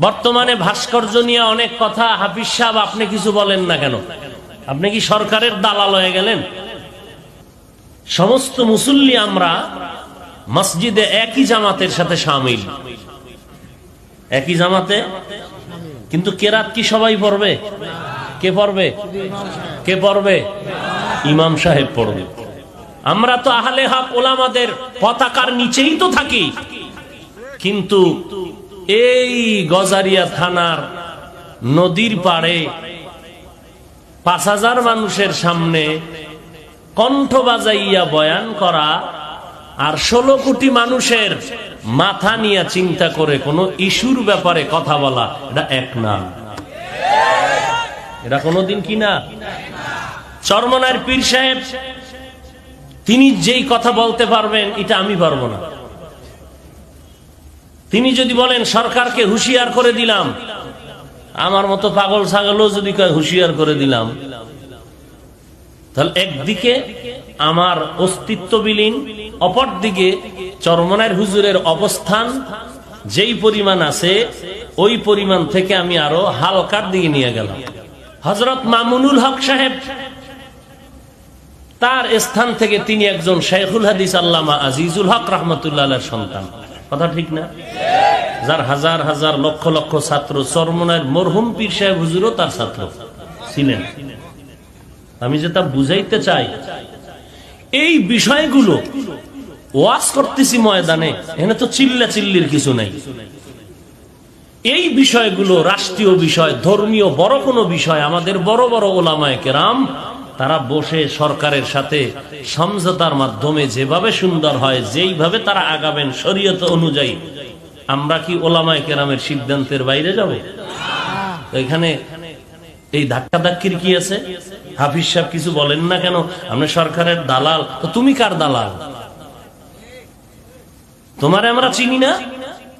বর্তমানে ভাস্কর্য নিয়ে অনেক কথা হাফিজ সাহেব আপনি কিছু বলেন না কেন? আপনি কি সরকারের দালাল হয়ে গেলেন? সমস্ত মুসল্লি আমরা মসজিদে একই জামাতের সাথে সামিল। একই জামাতে? কিন্তু কেরাত কি সবাই পড়বে? কে পড়বে? কে পড়বে? ইমাম সাহেব পড়বে। আমরা তো আহলে হক ওলামাদের পতাকার নিচেই তো থাকি। কিন্তু এই গজারিয়া থানার নদীর পাড়ে পাঁচ হাজার মানুষের সামনে কণ্ঠ বাজাইয়া বয়ান করা আর ষোলো কোটি মানুষের মাথা নিয়ে চিন্তা করে কোনো ইস্যুর ব্যাপারে কথা বলা, এটা এক না। এটা কোনোদিন কি না? চরমনার পীর সাহেব, তিনি যেই কথা বলতে পারবেন, এটা আমি পারব না। তিনি যদি বলেন, সরকারকে হুঁশিয়ার করে দিলাম। আমার মতো পাগল ছাগলও যদি হুঁশিয়ার করে দিলাম। তাহলে একদিকে আমার অস্তিত্ব বিলীন অপরদিকে চরমনার হুজুরের অবস্থান যেই পরিমাণ আছে, ওই পরিমাণ থেকে আমি আরও হালকার দিকে নিয়ে গেলাম। হজরত মামুনুল হক সাহেব, তার স্থান থেকে তিনি একজন শেখুল হাদিস আল্লামা আজিজুল হক রহমতুল্লাহ সন্তান। কথা ঠিক না? যার হাজার হাজার লক্ষ লক্ষ ছাত্র চরমনার মরহুম পীর সাহেব হুজুরও তার ছাত্র ছিলেন। আমি যেটা বুঝাইতে চাই, এই বিষয়গুলো ওয়াজ করতেছি ময়দানে, এখানে তো চিল্লা চিল্লির কিছু নাই। এই বিষয়গুলো রাষ্ট্রীয় বিষয়, ধর্মীয় বড় কোনো বিষয়, আমাদের বড় বড় ওলামায় কেরাম তারা বসে সরকারের সাথে সমঝোতার মাধ্যমে যেভাবে সুন্দর হয় যেইভাবে তারা আগাবেন শরীয়ত অনুযায়ী। আমরা কি ওলামায় কেরামের সিদ্ধান্তের বাইরে যাব? এখানে এই ধাক্কা ধাক্কির কি আছে? হাফিজ সাহেব কিছু বলেন না কেন? আপনি সরকারের দালাল তো তুমি কার দালাল? তোমারে আমরা চিনি না?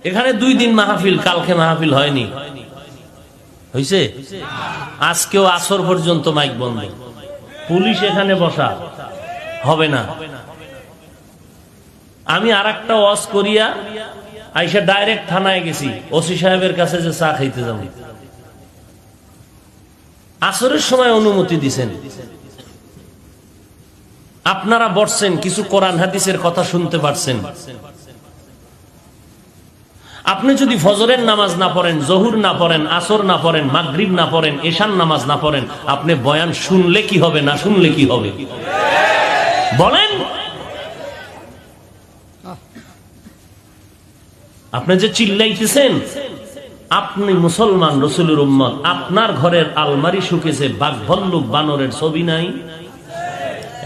এখানে দুই দিন মাহফিল কালকে মাহফিল হয়নি। হয়েছে আজকেও আসর পর্যন্ত মাইক বন্ধ। পুলিশ এখানে বসা হবে না। আমি আর একটা ওয়াজ করিয়া আইসা ডাইরেক্ট থানায় গেছি, ওসি সাহেবের কাছে যে চা খাইতে যাব। আসরের সময় অনুমতি দিছেন। আপনারা বসছেন, কিছু কোরআন হাদিসের কথা শুনতে পারছেন। আপনি যদি ফজরের নামাজ না পড়েন, জহুর না পড়েন, আসর না পড়েন, মাগরিব না পড়েন এশান নামাজ না পড়েন, আপনি বয়ান শুনলে কি হবে, না শুনলে কি হবে? বলেন। আপনি যে চিল্লাইতেছেন, আপনি মুসলমান রসুলের উম্মত, আপনার ঘরের আলমারি শুকেছে বাঘ ভল্লুক বানরের ছবি নাই?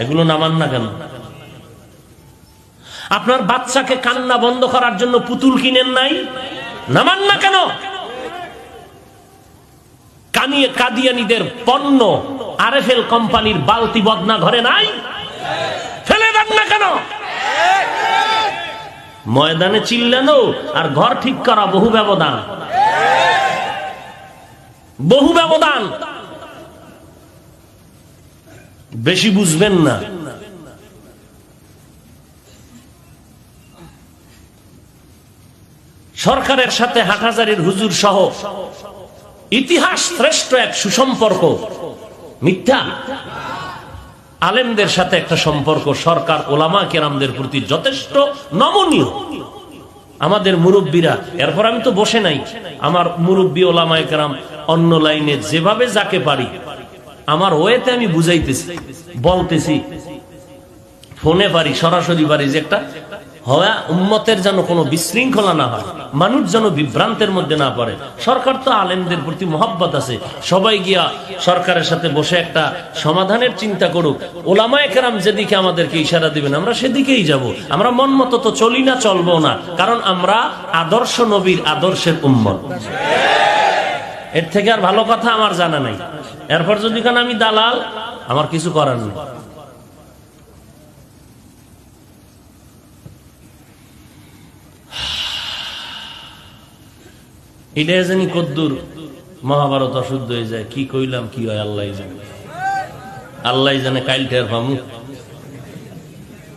এগুলো নামান না কেন? আপনার বাচ্চাকে কান্না বন্ধ করার জন্য পুতুল কিনেন নাই? নামান না কেন? কানিয়ে কাদিয়ানিদের পণ্য আর আরএফএল কোম্পানির বালতি বদনা ঘরে নাই? ফেলে দেন না কেন? ময়দানে চিল্লানো আর ঘর ঠিক করা বহু ব্যবধান। বহু ব্যবধান। বেশি বুঝবেন না। সরকারের সাথে হাটহাজারির হুজুর সহ ইতিহাস শ্রেষ্ঠ এক সুসম্পর্ক। মিথ্যা। আলেমদের সাথে একটা সম্পর্ক সরকার ওলামা কেরামদের প্রতি যথেষ্ট নমনীয়। আমাদের মুরব্বীরা, এরপর আমি তো বসে নাই, আমার মুরব্বী ওলামায় কেরাম অন্য লাইনে যেভাবে যাকে পারি, আমার ওয়েতে আমি বুঝাইতেছি, বলতেছি, ফোনে পারি, সরাসরি পারি যে একটা হওয়া উম্মতের যেন কোনো বিশৃঙ্খলা না হয়, মানুষ যেন বিভ্রান্তের মধ্যে না পড়ে। সরকার তো আলেমদের প্রতি মহব্বত আছে। সবাই গিয়া সরকারের সাথে বসে একটা সমাধানের চিন্তা করুক। ওলামায় কেরাম যেদিকে আমাদেরকে ইশারা দিবেন, আমরা সেদিকেই যাব। আমরা মন মতো তো চলি না, চলবো না। কারণ আমরা আদর্শ নবীর আদর্শের উম্মত। এর থেকে আর ভালো কথা আমার জানা নাই। এরপর যদি কেন আমি দালাল, আমার কিছু করার নেই। এটা জানি কদ্দুর মহাভারত অশুদ্ধ হয়ে যায়। কি কইলাম, কি হয় আল্লাহ জানে। আল্লাহ জানে কাইলটার পামু।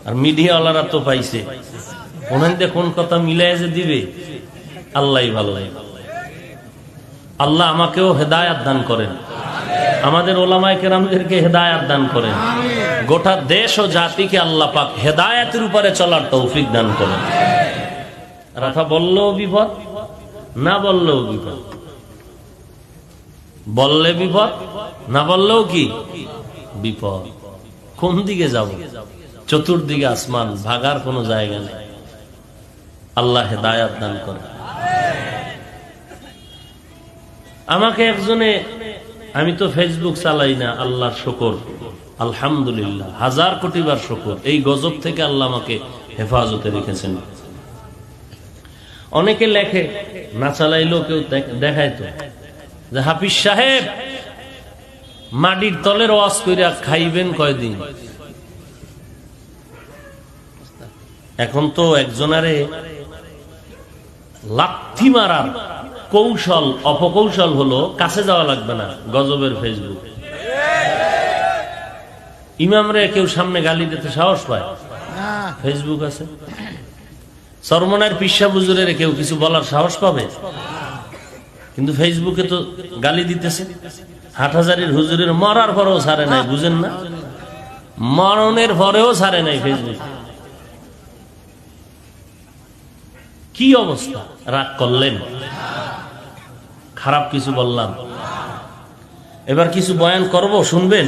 আর মিডিয়াওয়ালারা তো পাইছে। ওনাদের কোন কথা মিলাই যে দিবে আল্লাহ ভালো। আল্লাহ আমাকেও হেদায়াত দান করেন। আমাদের ওলামায় কেরামদেরকে হেদায়াত দান করেন। গোটা দেশ ও জাতিকে আল্লাহ পাক হেদায়াতের উপরে চলার তৌফিক দান করেন। রাথা বললেও বিপদ? না বললেও বিপদ। বললে বিপদ, না বললেও কি? বিপদ। কোন দিকে যাব? চতুর্দিকে আসমান, ভাগার কোনো জায়গা নেই। আল্লাহ হেদায়াত দান করে। আমাকে একজনে, আমি তো ফেসবুক চালাই না আল্লাহর শকর। আলহামদুলিল্লাহ, হাজার কোটিবার শকর। এই গজব থেকে আল্লাহ আমাকে হেফাজতে রেখেছেন। অনেকে লেখে না চালাইলেও কেউ দেখ- দেখায় যে হাফিজ সাহেব মাটির তলের ওয়াজ কইরা খাইবেন কয়দিন? এখন তো একজনারে লাথি মারার কৌশল অপকৌশল হলো কাছে যাওয়া লাগবে না গজবের ফেসবুক। ইমামরে কেউ সামনে গালি দিতে সাহস পায়? ফেসবুক আছে? সরমনের পিসা বুজুরের কেউ কিছু বলার সাহস পাবে? কিন্তু ফেসবুকে তো গালি দিতেছে। হাটহাজারির হুজুরের মরার পরেও ছাড়ে নাই, বুঝেন না? মরণের পরেও ছাড়ে নাই ফেসবুক কি অবস্থা? রাগ করলেন? খারাপ কিছু বললাম। এবার কিছু বয়ান করব, শুনবেন?